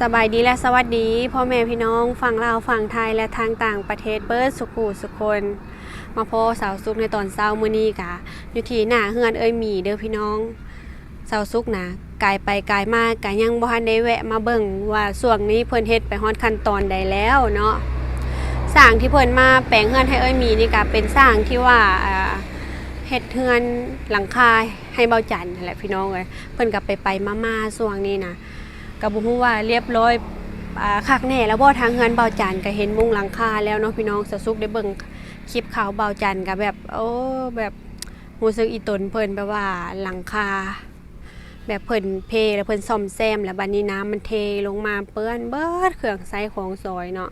สบายดีและสวัสดีพ่อแม่พี่น้องฝั่งลาวฝั่งไทยและทางต่างประเทศเบิร์ดสุขุสุคน มาพอสาวซุกในตอนเช้ามื้อนี้กะอยู่ที่หน้าเฮือนเอ้ยหมีเด้อพี่น้องสาวซุกนะกายไปกายมากกะยังบ่ทันได้แวะมาเบิ่งว่าช่วงนี้เพิ่นเฮ็ดไปฮอดขั้นตอนใดแล้วเนาะสร้างที่เพิ่นมาแปลงเฮือนให้เอ้ยหมีนี่กะเป็นสร้างที่ว่าอ่าเฮ็ดเฮือนหลังคาให้เบาจันแหละพี่น้องเอ้ยเพิ่นก็ไปไปๆมาๆช่วงนี้นะ ก็บ่ฮู้ว่าเรียบร้อยอ่าคักแน่แล้วบ่ทางเฮือนเบาจันก็เห็นมุงหลังคาแล้วเนาะพี่น้องสะสุกได้เบิ่งคลิปข่าวเบาจันก็แบบโอ้แบบรู้สึกอีตนเพิ่นแบบว่าหลังคาแบบเพิ่นเพแล้วเพิ่นซ่อมแซม แล้วบัดนี้น้ำมันเทลงมาเปื้อนเบิดเครื่องใช้ของซอยเนาะ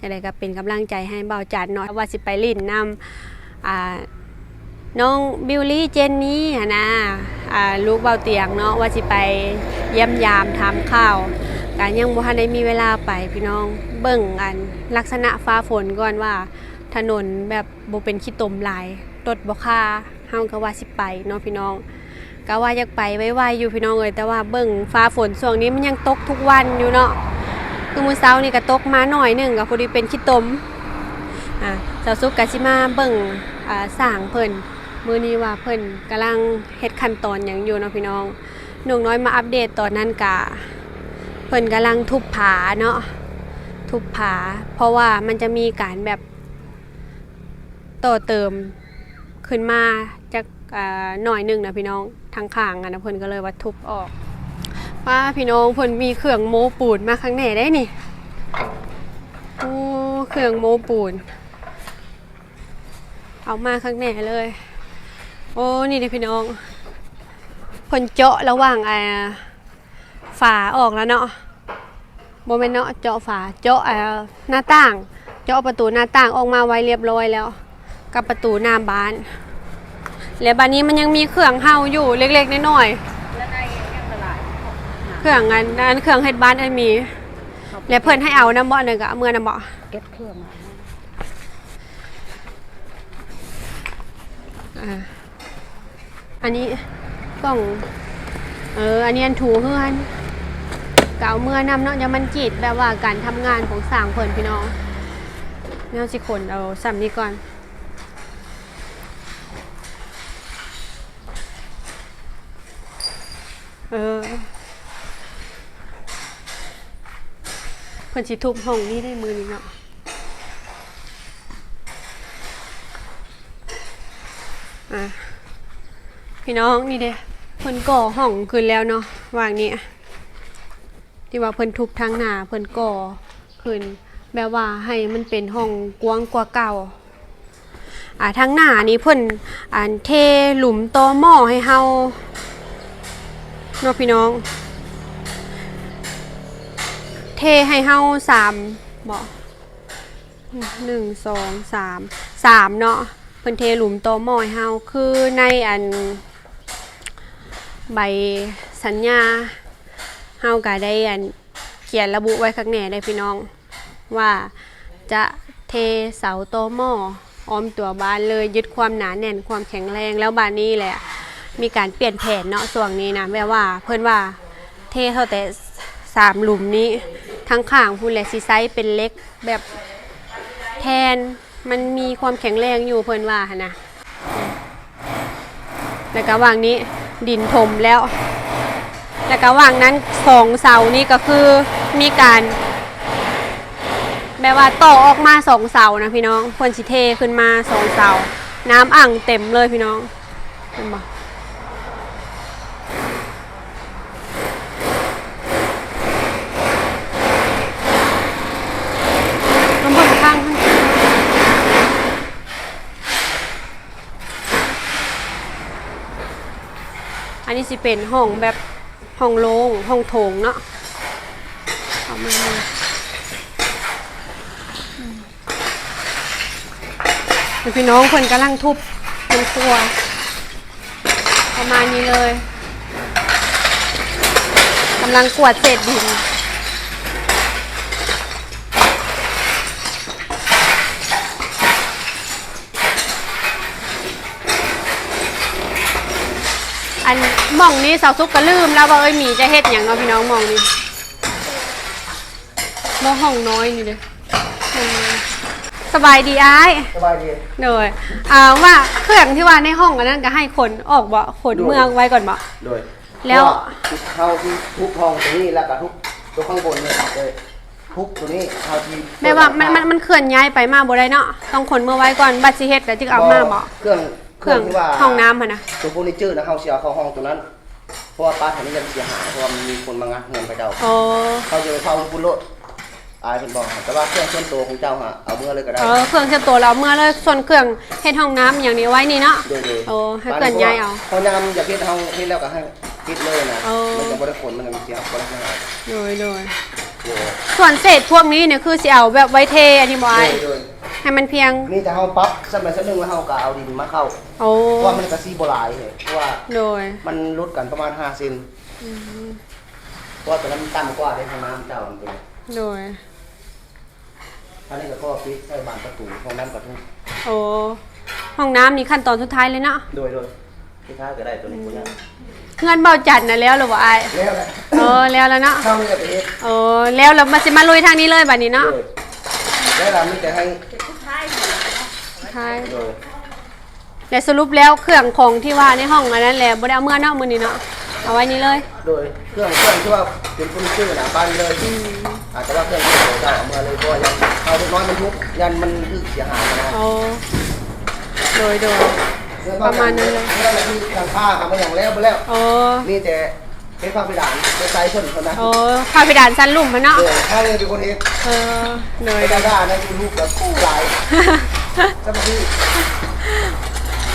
จังไดก็เป็นกำลังใจให้เบาจันเนาะว่าสิไปลิ้นนำอ่า น้องบิวลี่เจนนี่นะลูกเบาเตียงเนาะว่าสิไปเยี่ยมยามทำข้าวการยังบ่ทันได้มีเวลาไปพี่น้องเบิ่งอัน ลักษณะฟ้าฝนก่อนว่า ถนนแบบบ่เป็นขี้ตมลายรถบ่ค่าเฮาก็ว่าสิไปเนาะพี่น้องก็ว่าอยากไปไวๆอยู่พี่น้องเอ้ยแต่ว่าเบิ่งฟ้าฝนช่วงนี้มันยังตกทุกวันอยู่เนาะคือมื้อเช้านี่ก็ตกมาหน่อยหนึงก็พอดีเป็นขี้ตมอ่าสาวสุกก็สิมาเบิ่งอ่าสร้างเพิ่น มือนี้ว่าเพิ่นกำลังเฮ็ดขั้นตอนหยังอยู่เนาะพี่น้องหนุ่งน้อยมาอัปเดตตอนนั้นกะเพิ่นกำลังทุบผาเนาะทุบผา เพราะว่ามันจะมีการแบบต่อเติมขึ้นมาจากอ่าหน่อยหนึ่งนะพี่น้องทางข้างอะนะเพิ่นก็เลยว่าทุบออกว่าพี่น้องเพิ่นมีเครื่องโม้ปูนมาข้างในได้นี่โอ้เครื่องโม้ปูนเอามาข้างในเลย โอ้นี่ดิพี่น้องเพิ่นเจาะระหว่างอ่าฝาออกแล้วเนาะโมเมนเนาะเจาะฝาเจาะอ่าหน้าต่าง เจาะประตูหน้าต่างออกมาไว้เรียบร้อยแล้ว กับประตูหน้าบ้าน แล้วบ้านนี้มันยังมีเครื่องเฮาอยู่เล็กๆน้อยแล้วในยังตลาดๆเครื่องอันนั้นเครื่องเฮ็ดบ้านอันมีแล้วเพิ่นให้เอาน้ำบ่หนึ่งก็เอามื่อน้ำบ่เก็บเครื่องมา อ่า อันนี้กล่อง เออ อันนี้อันถูเฮือนเก่าเมื่อนำเนาะจะมันจีดแบบว่าการทำงานของสางเพิ่นพี่น้องแนวสิคนเอาซ้ำนี้ก่อนเออเพิ่นสิทุบห้องนี้ได้มือนี้เนาะอะ พี่น้องนี่เด้เพิ่นก่อห้องขึ้นแล้วเนาะวางนี้ที่ว่าเพิ่นทุบทางหน้าเพิ่นก่อขึ้นแบบว่าให้มันเป็นห้องกว้างกว่าเก่าอ่าทางหน้านี้เพิ่นอ่านเทหลุมตอหม้อให้เฮาเนาะพี่น้อง เทให้เฮาสามบ่หนึ่งสองสามสามเนาะเพิ่นเทหลุมโตอหมอเฮาคือในอัน ใบสัญญาเฮาก็ได้อันเขียนระบุไว้ข้างในได้พี่น้อง ว่าจะเทเสาโตหม้อออมตัวบ้านเลยยึดความหนาแน่นความแข็งแรงแล้วบ้านนี้แหละมีการเปลี่ยนแผนเนาะส่วนนี้นะแบบว่าเพิ่อนว่าเทเท่าแต่สามหลุมนี้ทั้งข้างพูนและสิไซส์เป็นเล็กแบบแทนมันมีความแข็งแรงอยู่เพิ่อนว่านนะแล้วก็วางนี้ ดินถมแล้วแล้วก็ว่างนั้นสองเสานี่ก็คือมีการแบบว่าต่อออกมาสองเสานะพี่น้องควรสิเทขึ้นมาสองเสา น้ำอ่างเต็มเลยพี่น้องเห็นไหมงบนข้างข้าง อั นนี้สิเป็นห้องแบบห้องโลงห้องโถงเนาะประมาณนี้พี่น้องคนกำลังทุบเป็นครัว ประมาณนี้เลยกำลังกวาดเศษดิน อันหมองนี้สาวซุกก็ลืมแล้วว่าเอ้ยหมีจะเฮ็ดอย่างเนาะพี่น้องหมองนี้บ่ห้องน้อยนี่เด้อห้องน้อยสบายดีอ้ายสบายดีโดยอ่าว่าเครื่องที่ว่าในห้องอันนั้นก็ให้ขนออกบ่ขนเมืองไว้ก่อนบ่ โดยแล้ว ทุกเข้าที่ทุกห้องตรงนี้แล้วก็ทุกตัวข้างบนเนี่ยเลยทุกตัวนี้เข้าที่แม่ว่ามันมันมันเคลื่อนย้ายไปมาบ่ได้เนาะต้องขนเมื่อไว้ก่อนบัดสิเฮ็ดแล้วจึงเอามาบ่เครื่อง เครื่องที่ว่าห้องน้ำหั่นนะตัวเฟอร์นิเจอร์นะเขาเสียเข้าห้องตัวนั้น เพราะว่าป้าแถวนี้ยังเสียหายเพราะว่ามันมีคนมางัดเงินไปเจ้าโอ้เขาจะไปเข้าคุณโลดอายเป็นบอกแต่ว่าเครื่องเครื่องตัวของเจ้าฮะเอาเมื่อเลยก็ได้ เออเครื่องเชื่อมตัวเราเมื่อเลยส่วนเครื่องเฮ็ดห้องน้ำอย่างนี้ไว้นี่เนาะ โดยโดยโอ้ให้เคลื่อนย้ายเอาห้องน้ำอย่าพิดห้องพิดแล้วก็ให้พิดเลยนะโอ้มันจะบริขนมันจะเสียบริขนหายโดยโดยโดยส่วนเศษพวกนี้เนี่ยคือสิเอาแบบไว้เทอันนี้บ่อ้ายโดย ให้มันเพียง นี่แต่เขาปั๊บสมัยสักหนึ่งแล้วเขาก็เอาดินมาเข้าโอ้ เพราะว่ามันกระซีโบราณเลยเพราะว่าโดย มันลดกันประมาณ5เซนเพราะว่าตอนนั้นมันต่ำกว่าได้ห้องน้ำเจ้ามันเป็นโดย อันนี้ก็ข้อฟิตใส่บานประตูห้องน้ำประตูโอ้ ห้องน้ำนี่ขั้นตอนสุดท้ายเลยเนาะ โดยโดยที่ท้ายก็ได้ตัวนี้คุณเนี่ยเงินเบาจัดนะแล้วหรือว่าอ้ายแล้วแหละเออแล้วแล้วเนาะ เข้านี่ก็ไปเฮ็ดโอ้แล้วเรามาสิมาลุยทางนี้เลยบัดนี้เนาะ โดยแล้วเราไม่จะให้ ใช่โดยแต่สรุปแล้วเครื่องของที่ว่าในห้องอันนั้นแหละบ่ได้เอาเมื่อเนาะมื้อนี้เนาะเอาไว้นี่เลยโดยเครื่องเครื่องที่ว่าเป็นคนชื่อนะบ้านเลยอาจจะว่าเครื่องที่เราจะเอามาเลยเพราะว่ายังเอาเล็กน้อยมันทุกยันมันคือเสียหายนะโอ้โดยโดย ประมาณนั้นเลย เรื่องอะไรที่ทางผ้าเอามาอย่างแล้วไปแล้วโอ้นี่แต่เป็นความผิดฐานเป็นไซส์คนคนนั้นโอ้ข้าพิดานสั้นลุ่มมาเนาะเออถ้าเลยเป็นคนเฮ็ดเออโดยไอ้ดาด้านะคือลูกแบบผู้หลาย สมาธิ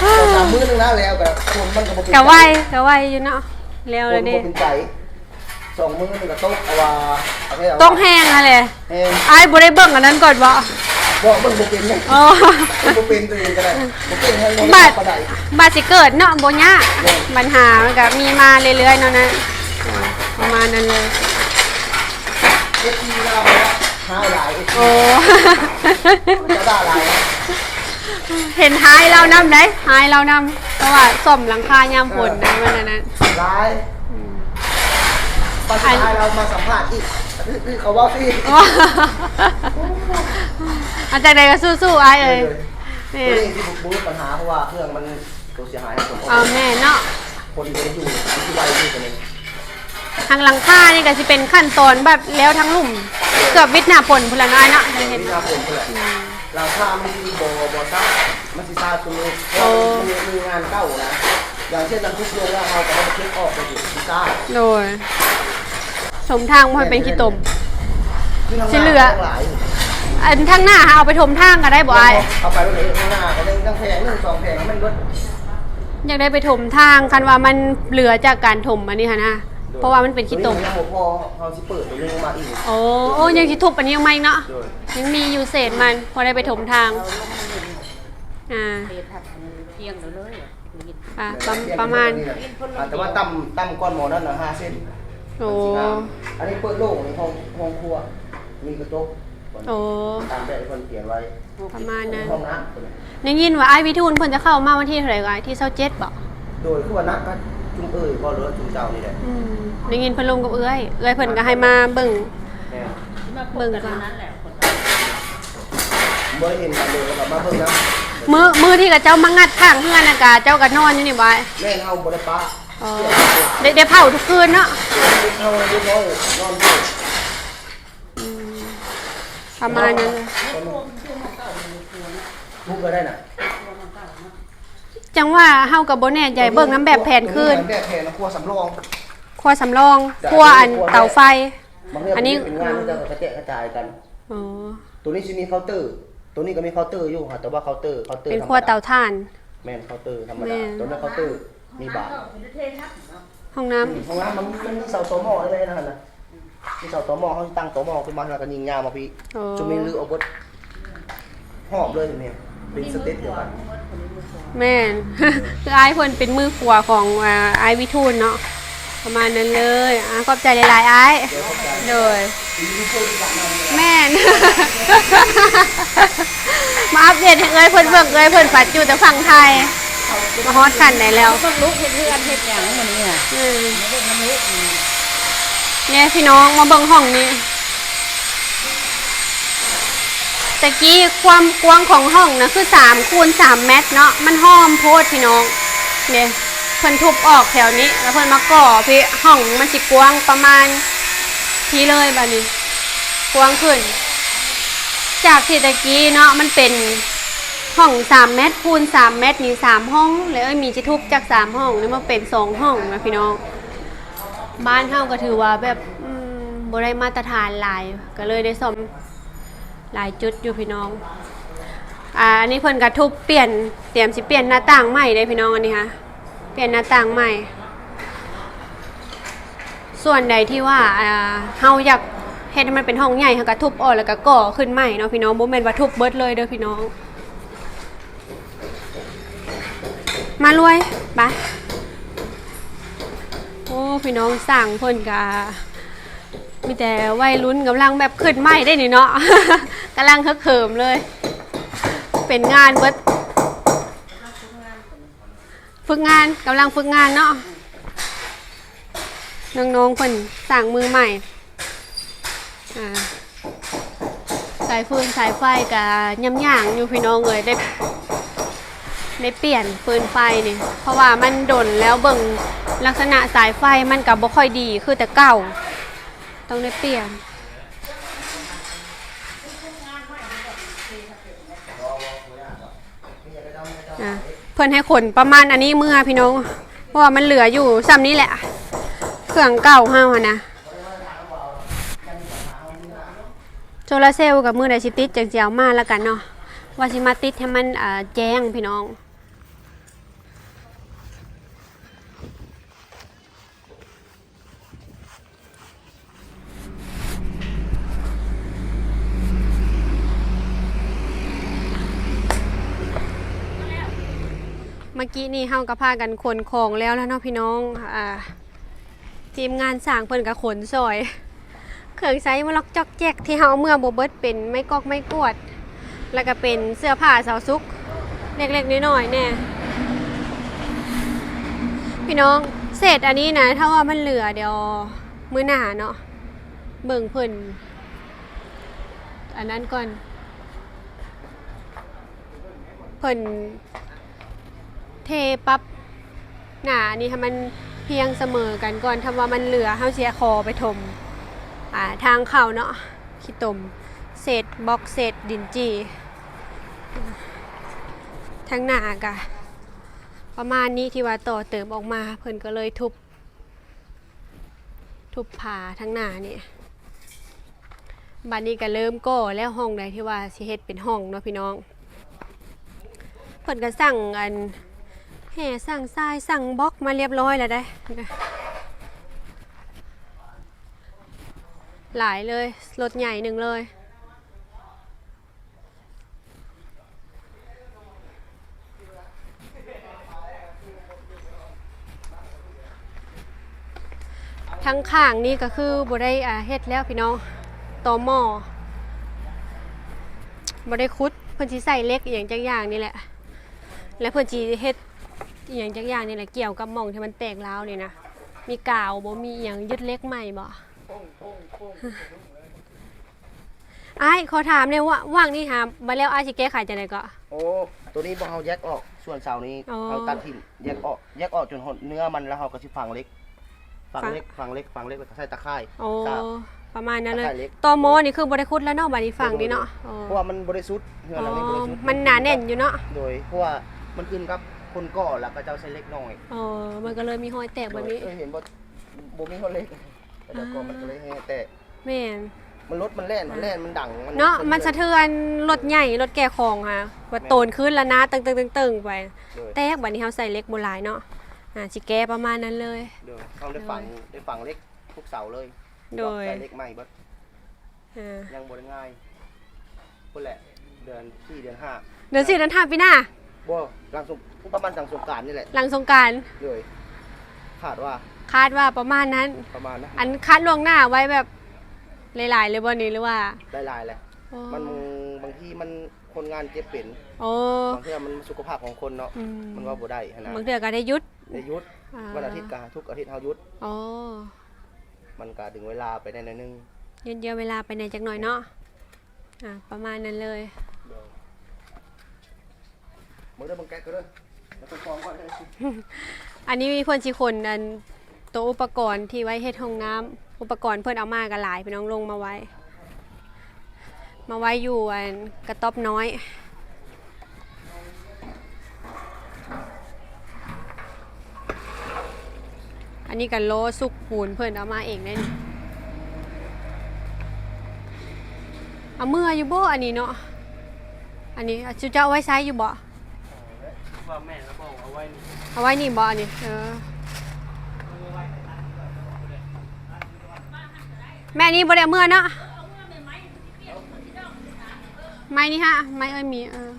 สองสามมื้อนึงนะแล้วแบบคนมันก็บ่เป็นกะไหวกะไหวอยู่เนาะแล้วคเลยนเด้บ่เป็นใจสองมื้อนึงก็ต้องเอาว่าเอาไปเอาต้องแห้งอะเลยแห้งอ้ายบ่ได้เบิ่งอันนั้นก่อนบ่บอกเบิ่งบ่เป็นไงโอ้มันบ่เป็นตัวเองก็ได้บ่เป็นให้มันบัดปานใดบาดสิเกิดเนาะบ่ยากปัญหามันก็มีมาเรื่อยๆเนาะนะอ่าประมาณนั้นเลยเอฟซีเรา เนี่ยหาหลายเอฟโอ้ซีจะด่าหลายเห็นหายเรานำได้หายเรานำเพราะว่าซ่อมหลังคายามฝนนะมันอันนั้นหลายปัญหาเรามาสัมภาษณ์อีกคือเขาว่าพี่ว้าอันจากใดก็สู้ๆอ้ายเอ้ยเอแม่อที่บุกบูปัญหาเพราะว่าเครื่องมันตัวเสียหายคนเอาแม่เนาะคนที่อยู่ที่ไวที่ตัวนี้ ทางหลังคานี่ก็สิเป็นขั้นตอนแบบแล้วทั้งลุ่มเกือบวิทย์หน้าฝนพุ่นละน้อยเนาะจะเห็นที่นาผมเพื่อนราคามันมีโบบอซ่ามันสิซาตัวนี้เพโอ้ราะมันมีงานเก่านะ อย่างเช่นน้ำทุกโรงงานเราก็เอาไปเช็คออกไปอยู่ที่ซ่าโดยสมทางมันเป็นขี้ตมที่ทำงานสิเหลือหลายอันทางหน้าหาเอาไปถมทางก็ได้บ่อ้ายเอาไปรถเลยข้างหน้าก็ได้ตั้งแพงหนึ่งสองแพงมันรถอยากได้ไปถมทางคันว่ามันเหลือจากการถมอันนี้ค่ะนะ เพราะว่ามันเป็นขี้ตมยังบ่พอเขาสิเปิดตัวนี้มาอีกโอ้โอ้ยังสิทุบอันนี้ยังไม่เนาะ โดยยังมีอยู่เศษมันพอได้ไปถมทาง อ่าเททับเที่ยงเดี๋ยวเลยอะดูยินอะประประมาณ อ่าแต่ว่าตั้มตั้มก้อนหมอนั่นนะห้าเส้นโอ้ อันนี้เปิดโล่งในห้องห้องครัว มีกระจกโอ้ ตามแบบคนเขียนไว้ประมาณนั้นห้องน้ได้ยินว่าไอ้ายวิทูลเพิ่นจะเข้ามาวันที่เท่าไหร่ก็ไอ้ที่เซาเจ็ดบ่ำโดยคือว่านักก็ จุ่มเอ้ยพอเหลือจุ่มเจ้านี่แหละอืมได้ยินเพิ่นลงกับเอื้อยเอื้อยเพิ่นก็ให้มาเบิ่ง แม่มาพบกันเท่านั้นแหละคนเมื่อเห็นกันเลยแล้วก็มาเบิ่งนะมือมือที่กับเจ้ามางัดข้างเฮือนน่ะกะเจ้าก็นอนอยู่นี่บ่อ้ายแม่เฮาบ่ได้ปะอ๋อได้ได้เผาทุกคืนเนาะเฮาเรียบร้อยนอนอยู่อืมประมาณนั้นเลยทุกก็ได้น่ะ จังว่าเฮากับบ่แน่ใจเบิ่งน้ำแบบแผนคืนแบบแผนครัวสำรองครัวสำรองครัวอันเตาไฟบางเรื่องอันนี้เป็นงานมันจะกระจายกระจายกันอ๋อตัวนี้จะมีเคาน์เตอร์ ตัวนี้ก็มีเคาน์เตอร์อยู่ค่ะแต่ว่าเคาน์เตอร์เคาน์เตอร์เป็นธรรมครัวดเตาถ่าน แม่นเคาน์เตอร์ธรรมแม่ดานตัวนั้นเคาน์เตอร์มีบาร์เททับเนาะห้องน้ำห้องน้ำมันมันมีเสาโตหม้อได้เลยนะฮะนะมีเสาโตหม้อเขาตั้งโตหม้อขึ้นมาแล้วก็ยิงยาวมาพี่โอ้จะมีลือเอาเบดหอบเลยเนี่ยเป็นสเต็ปเดียวกัน แม่น คืออ้ายเพิ่นเป็นมือขวาของอ่าอ้ายวิทูลเนาะประมาณนั้นเลยอะขอบใจหลายๆอ้ายเลยแม่น มาอัปเดตให้เอ้ยเพิ่นเบิ่งเอ้ยเพิ่นปัดอยู่แต่ฝั่งไทย มาฮอดขันไหนแล้ว ต้องลุกเฮ็ดเพื่อนเฮ็ดอย่างมันนี่อะอืมเฮ็ดน้ำลุก เนี่ยพี่น้องมาเบิ่งห้องนี้ ตะกี้ความกว้างของห้องนะคือ3คูณ3เมตรเนาะมันห้อมโพดพี่น้องเนี่ยเพิ่นทุบออกแถวนี้ แล้วเพิ่นมาก่อพี่ห้องมันสิกว้างประมาณพี่เลยบัดนี้กว้างขึ้น จากที่ตะกี้เนาะมันเป็นห้อง3เมตรคูณ3เมตรนี่3ห้องแล้วเอ้ยมีจิทุบจาก3ห้องนี่มาเป็น2ห้องนะพี่น้องบ้านเฮาก็ถือว่าแบบบ่ได้มาตรฐานหลายก็เลยได้ซ่อม หลายจุดอยู่พี่น้อง อ่าอันนี้เพิ่นก็ทุบเปลี่ยนเตรียมสิเปลี่ยนหน้าต่างใหม่ได้พี่น้องอันนี้ค่ะ เปลี่ยนหน้าต่างใหม่ ส่วนใดที่ว่าอ่าเฮาอยากเฮ็ดให้มันเป็นห้องใหญ่เฮาก็ทุบออกแล้วก็ก่อขึ้นใหม่เนาะพี่น้องบ่แม่นว่าทุบเบิดเลยเด้อพี่น้อง มารวยไปโอ้พี่น้องสั่งเพิ่นกะ มีแต่วัยรุ่นกำลังแบบขึ้นใหมได้นี่เนาะ กำลังเขิมเลย เป็นงานเบิดฝึกงานกำลังฝึกงานเนาะน้องๆเพิ่นสั่งมือใหม่สายฟืนสายไฟกะย่ำย่างอยู่พี่น้องเลยได้ได้เปลี่ยนฟืนไฟนี่เพราะว่ามันดนแล้วเบิ่งลักษณะสายไฟมันกับบ่ค่อยดีคือแต่เก่า ต้องได้เปลี่ยนอะเพิ่อนให้ขนประมาณอันนี้เมื่อพี่น้องเพราะว่ามันเหลืออยู่ซ้ำนี้แหละ เครื่องเก่าเฮาอะนะโซลาเซลล์กับมือไดสิติดจังสิเอามาแล้วกันเนาะว่าสิมาติดให้มันแจ้งพี่น้อง มื่อกี้นี่เฮาก็พากันขนของแล้วแล้วเนาะพี่น้องอ่าทีมงานสร้างเพิ่นก็ขนซอยเครื่องใช้มาล็อกจอกแจกที่เฮาเอเมื่อบเบิดเป็นไม้กอกไม้กวด แล้วก็เป็นเสื้อผ้าสาวซุกเล็กๆน้อยๆแน่พี่น้องเศษอันนี้นะ ถ้าว่ามันเหลือเดี๋ยวมื้อหน้าเนาะเบิ่งเพิ่นอันนั้นก่อนเพิ่น เทปับหนานี่ให้มันเพียงเสมอกันก่อนถ้าว่ามันเหลือเฮาเสียคอไปถมอ่าทางเข้าเนาะขี้ตมเศษบล็อกเศษดินจีทางหน้ากะประมาณนี้ที่ว่าต่อเติมออกมาเพิ่นก็เลยทุบ ทุบผาทางหน้านี่บัดนี้ก็เริ่มก่อแล้วห้องใดที่ว่าสิเฮ็ดเป็นห้องเนาะพี่น้องเพิ่นก็สั่งอัน แห่สั่งทรายสั่งบล็อกมาเรียบร้อยแล้วได้ หลายเลย รถใหญ่หนึ่งเลย ทั้งข้างนี่ก็คือบ่ได้อ่าเฮ็ดแล้วพี่น้องต่อหม้อบ่ได้คุดเพิ่อนสิใส่เล็กอย่างจักอย่างนี่แหละ แล้วเพิ่อนสิเฮ็ด อหย่างจักอย่างนี่แหละเกี่ยวกับหม่องที่มันแตกร้าวนี่นะมีกาวบ่มีอหย่างยึดเหล็กใหม่บ่อ้ายขอถามเนี่ยว่าว่างนี่หามาแล้วอ้ายสิแก้ไขจังไดก็ โอ้ ตัวนี้บ่เฮาแยกออก ส่วนเสานี้อ๋อเราตัดทิ้งแยกออก แยกออกจนหดเนื้อมันแล้วเฮาก็สิฝังเล็กฝังฝังเล็กฝังเล็กฝังเล็กแล้วก็ใส่ตะไคร้โอ้ครับประมาณนั้นเลยตะไคร้เล็ก ตอหมอนี่คือบ่ได้คุดแล้วเนาะบัดนี้ฝั่งนี้เนาะอ๋อเพราะว่ามันบริสุทธิ์เฮือนหลังนี้บริสุทธิ์มันหนาแน่นอยู่เนาะ โดยเพราะว่ามันขึ้นกับ คนก่อแล้วก็เจ้าใช้เล็กน้อยอ๋อ มันก็เลยมีรอยแตกแบบนี้ เออเห็นบ่บ่มีเขาเล็กแต่แล้วก็มันก็เลยแห้แต่แม่นมันรถมันแล่นมันแล่นมันดังเนาะมันสะเทือนรถใหญ่รถแก่ของค่ะว่าโตนขึ้นแล้วนะตึงตึงตึงตึงไปโดยแตกบัดนี้เฮาใส่เหล็กโบราณเนาะอ่าสิแก้ประมาณนั้นเลยโดยเขาได้ฝังได้ฝังเล็กทุกเสาเลยโดยใส่เล็กใหม่เบิดอ่ายังบ่ได้ง่ายพุ่นแหละเดือนที่เดือนห้าเดี๋ยวสิเดินทางปีหน้า บ่หลังสงประมาณหลังสงกรารนี่แหละหลังสงกรารโดยคาดว่าคาดว่าประมาณนั้น ประมาณนะอันคาดล่วงหน้าไว้แบบหลายๆเลยบ่นี้หรือว่าหลายๆแหละโอ้มันบางทีมันคนงานเจ็บเป็นโอ้บางทีมันสุขภาพของคนเนาะอืมมันว่าบ่ได้ขนาดบางเทื่อก็ได้หยุดได้หยุดอ่าวันอาทิตย์ก็ทุกอาทิตย์เฮาหยุดโอ้มันก็ถึงเวลาไปได้หน่อยนึง ยืนเยอะเวลาไปไหนจักหน่อยเนาะอะประมาณนั้นเลย มึงได้บังแก๊กก็ได้แล้วไปฟองก่อนเลยอันนี้มีเพื่อนสิคนอันตัวอุปกรณ์ที่ไว้เฮ็ดห้องน้ำอุปกรณ์เพื่อนเอามากันหลายพี่น้องลงมาไว้ มาไว้อยู่อันกระต๊อบน้อย อันนี้กันโลสุกปูนเพื่อนเอามาเองได้นี่เอาเมื่ออยู่บ่อันนี้เนาะอันนี้จุเจ้าเอาไว้ใช้อยู่บ่ ว่าแม่แล้วบอกเอาไว้นี่เอาไว้นี่บอนนี้เออ แม่นี่บ่ได้เอาเมื่อเนาะไม้นี่ฮะ ไม้เอ้ยมีเออ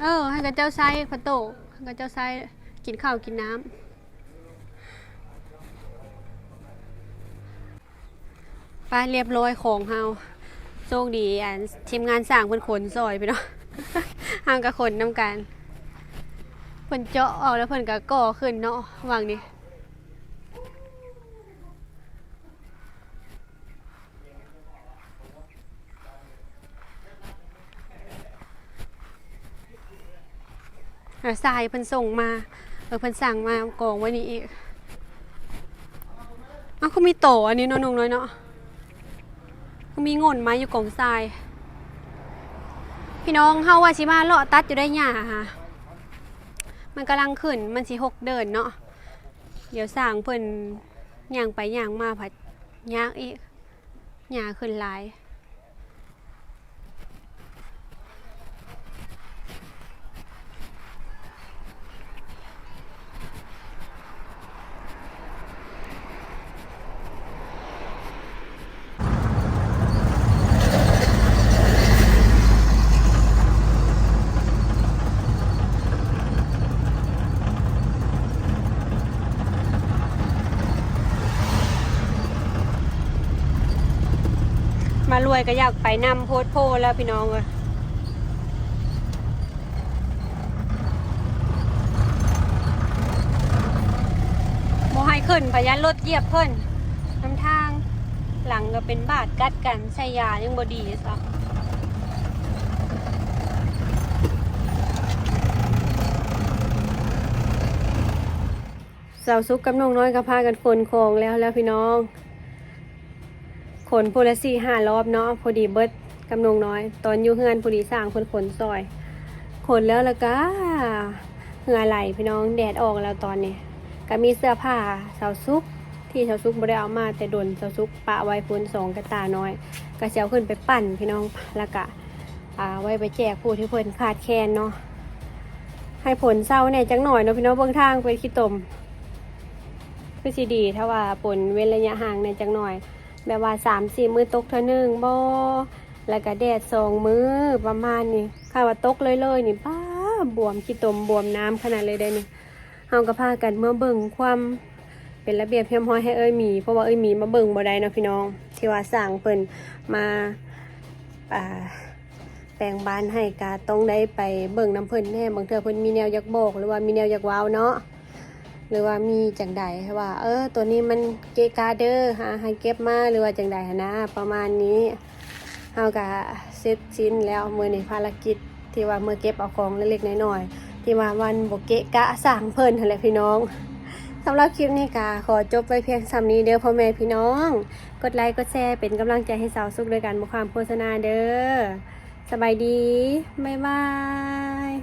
เออ ให้กับเจ้าไซพระโตให้กับเจ้าไซกินข้าวกินน้ำไปเรียบร้อยของเฮา โชคดีอันทีมงานสร้างเพิ่นขนซอยไปเนาะห่างกับขนนำกันเพิ่นเจาะออกแล้วเพิ่นก็ก่อขึ้นเนาะวางนี่ทรายเพิ่นส่งมาเออเพิ่นสั่งมากองไว้นี่อีกอ้าวเขามีโตอันนี้เนาะนงน้อยเนาะ มีงนมาอยู่กองทราย พี่น้องเฮาว่าสิมาเลาะตัดอยู่ได้หญ้าค่ะ มันกำลังขึ้นมันสิหกเดินเนาะเดี๋ยวสร้างเพิ่นย่างไปย่างมาผัดย่างอีกหญ้าขึ้นหลาย วยก็อยากไปนำโพดโพแล้วพี่น้องเอ้ยบ่ให้ขึ้นพยันรถเหยียบเพิ่นน้ำทางหลังก็เป็นบาดกัดกันใช้ยายังบดีซะสาวซุกกับน้องน้อยก็พากันขนของแล้วแล้วพี่น้อง ขนพูละสี่ห้ารอบเนาะพอดีเบิดกำนงน้อย ตอนอยู่เฮือนพอดีสร้างคนขนซอย ขนแล้วแล้วก็เหงื่อไหลพี่น้องแดดออกแล้วตอนนี้ก็มีเสื้อผ้าสาวซุกที่สาวซุกบ่ได้เอามาแต่ดนสาวซุกปะไว้พ้นสองกระตาน้อยก็จะเอาขึ้นไปปั่นพี่น้องแล้วก็อ่าไว้ไปแจกผู้ที่เพิ่นขาดแคลนเนาะให้ผลเศร้าเนี่ยจังหน่อยเนาะพี่น้องเบื้องทางเป็นขี้ตมคือสิดีถ้าว่าผลเว้นระยะห่างในยจังหน่อย แบบว่าสามสี่มือตกเท่านึงบ่แล้วก็แดดสองมือประมาณนี้ค่ะว่าตกเลยเลยนี่ป้าบวมขี้ตมบวมน้ำขนาดเลยได้นี่เฮาก็พากันเมื่อเบิ่งความเป็นระเบียบเพียมพร้อยให้เอ้ยหมีเพราะว่าเอ้ยหมีมาเบิ่งบ่ได้เนาะพี่น้องที่ว่าสั่งเพิ่นมาอ่าแปลงบ้านให้กาต้องได้ไปเบิ่งน้ำเพิ่นแน่บางเทื่อเพิ่นมีแนวอยากบอกหรือว่ามีแนวอยากว้าวเนาะ หรือว่ามีจังใดว่า เออ ตัวนี้มันเกกาเดอร์หาให้เก็บมาหรือว่าจังใดนะประมาณนี้เฮากะเสร็จสิ้นแล้วมือในภารกิจที่ว่ามือเก็บเอาของเล็กๆน้อยๆที่ว่าวันบกเกะกะสั่งเพิ่นหั่นแหละพี่น้องสำหรับคลิปนี้กะขอจบไว้เพียงสำนี้เด้อพ่อแม่พี่น้อง กดไลค์กดแชร์เป็นกำลังใจให้สาวสุขด้วยกันบุความโฆษณาเด้อสบายดีบ๊ายบาย